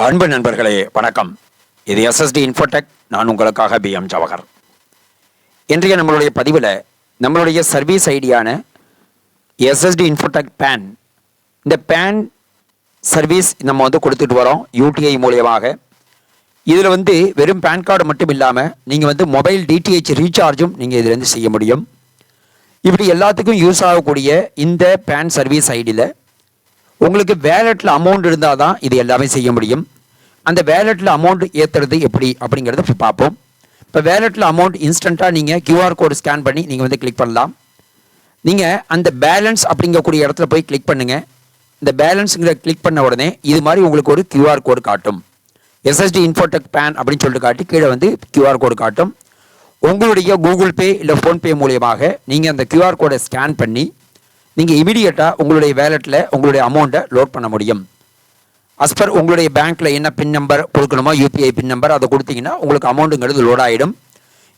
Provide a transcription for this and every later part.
அன்பு நண்பர்களே வணக்கம். இது எஸ்எஸ்டி இன்ஃபோடெக் நான் உங்களுக்காக பி. எம். ஜவஹர். இன்றைய நம்மளுடைய பதிவில் நம்மளுடைய சர்வீஸ் ஐடியான எஸ்எஸ்டி இன்ஃபோடெக் பேன் இந்த பேன் சர்வீஸ் நம்ம வந்து கொடுத்துட்டு வரோம் யூடிஐ மூலியமாக. இதில் வந்து வெறும் பேன் கார்டு மட்டும் இல்லாமல் நீங்கள் வந்து மொபைல் டிடிஹெச் ரீசார்ஜும் நீங்கள் இதிலேருந்து செய்ய முடியும். இப்படி எல்லாத்துக்கும் யூஸ் ஆகக்கூடிய இந்த பேன் சர்வீஸ் ஐடியில் உங்களுக்கு வேலெட்டில் அமௌண்ட் இருந்தால் தான் இது எல்லாமே செய்ய முடியும். அந்த வேலெட்டில் அமௌண்ட் ஏற்றுறது எப்படி அப்படிங்கிறத இப்போ பார்ப்போம். இப்போ வேலெட்டில் அமௌண்ட் இன்ஸ்டண்ட்டாக நீங்கள் கியூஆர் கோடு ஸ்கேன் பண்ணி நீங்கள் வந்து கிளிக் பண்ணலாம். நீங்கள் அந்த பேலன்ஸ் அப்படிங்கக்கூடிய இடத்துல போய் கிளிக் பண்ணுங்கள் இந்த பேலன்ஸுங்கிற கிளிக் பண்ண உடனே இது மாதிரி உங்களுக்கு ஒரு கியூஆர் கோடு காட்டும். எஸ்எஸ்டி இன்ஃபோடெக் பேன் அப்படின்னு சொல்லிட்டு காட்டி கீழே வந்து கியூஆர் கோடு காட்டும். உங்களுடைய கூகுள் பே இல்லை ஃபோன்பே மூலியமாக நீங்கள் அந்த கியூஆர் கோடை ஸ்கேன் பண்ணி நீங்கள் இமீடியட்டாக உங்களுடைய வேலெட்டில் உங்களுடைய அமௌண்ட்டை லோட் பண்ண முடியும். அஸ்பர் உங்களுடைய பேங்க்கில் என்ன பின் நம்பர் கொடுக்கணுமோ யூபிஐ பின் நம்பர் அதை கொடுத்தீங்கன்னா உங்களுக்கு அமௌண்ட்டுங்கிறது லோட் ஆகிடும்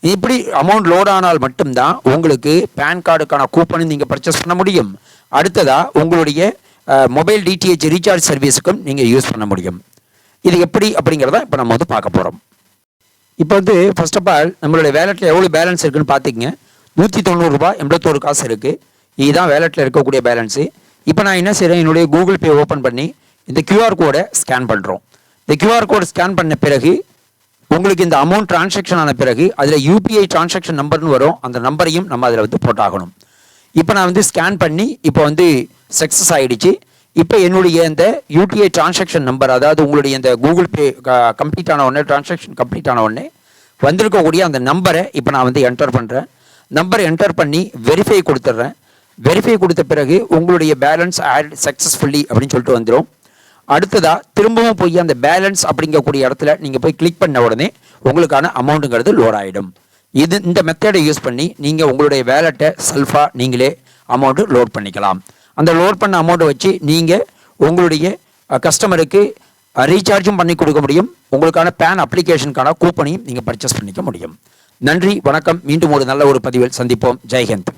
இப்படி அமௌண்ட் லோட் ஆனால் மட்டும்தான் உங்களுக்கு பேன் கார்டுக்கான கூப்பனை நீங்கள் பர்ச்சேஸ் பண்ண முடியும். அடுத்ததாக உங்களுடைய மொபைல் டிடிஹெச் ரீசார்ஜ் சர்வீஸுக்கும் நீங்கள் யூஸ் பண்ண முடியும். இது எப்படி அப்படிங்கிறத இப்போ நம்ம வந்து பார்க்க போகிறோம் இப்போ வந்து ஃபர்ஸ்ட் ஆஃப் ஆல் நம்மளுடைய வேலெட்டில் எவ்வளோ பேலன்ஸ் இருக்குதுன்னு பார்த்துக்கங்க. நூற்றி தொண்ணூறுரூபா எண்பத்தோரு காசு இருக்குது இதுதான் வேலெட்டில் இருக்கக்கூடிய பேலன்ஸு இப்போ நான் என்ன செய்கிறேன் என்னுடைய கூகுள் பே ஓப்பன் பண்ணி இந்த கியூஆர் கோடை ஸ்கேன் பண்ணுறோம் இந்த கியூஆர் கோடை ஸ்கேன் பண்ண பிறகு உங்களுக்கு இந்த அமௌண்ட் டிரான்சாக்ஷன் ஆன பிறகு அதில் யூபிஐ டிரான்சாக்ஷன் நம்பர்னு வரும். அந்த நம்பரையும் நம்ம அதில் வந்து போட்டாகணும். இப்போ நான் வந்து ஸ்கேன் பண்ணி இப்போ வந்து சக்ஸஸ் ஆகிடுச்சு இப்போ என்னுடைய இந்த யூடிஐ டிரான்சாக்ஷன் நம்பர் அதாவது உங்களுடைய இந்த கூகுள் பே கம்ப்ளீட் ஆன உடனே டிரான்சாக்ஷன் கம்ப்ளீட் ஆன உடனே வந்திருக்கக்கூடிய அந்த நம்பரை இப்போ நான் வந்து என்டர் பண்ணுறேன் நம்பரை என்டர் பண்ணி வெரிஃபை கொடுத்துட்றேன். வெரிஃபை கொடுத்த பிறகு உங்களுடைய பேலன்ஸ் ஆட் சக்ஸஸ்ஃபுல்லி அப்படின்னு சொல்லிட்டு வந்துடும் அடுத்ததாக திரும்பவும் போய் அந்த பேலன்ஸ் அப்படிங்கக்கூடிய இடத்துல நீங்கள் போய் கிளிக் பண்ண உடனே உங்களுக்கான அமௌண்ட்டுங்கிறது லோட் ஆகிடும் இது இந்த மெத்தடை யூஸ் பண்ணி நீங்கள் உங்களுடைய வேலெட்டை செல்ஃபாக நீங்களே அமௌண்ட்டு லோட் பண்ணிக்கலாம். அந்த லோட் பண்ண அமௌண்ட்டை வச்சு நீங்கள் உங்களுடைய கஸ்டமருக்கு ரீசார்ஜும் பண்ணி கொடுக்க முடியும். உங்களுக்கான பேன் அப்ளிகேஷனுக்கான கூப்பனையும் நீங்கள் பர்ச்சேஸ் பண்ணிக்க முடியும். நன்றி வணக்கம். மீண்டும் ஒரு நல்ல ஒரு பதிவில் சந்திப்போம். ஜெய்ஹந்த்.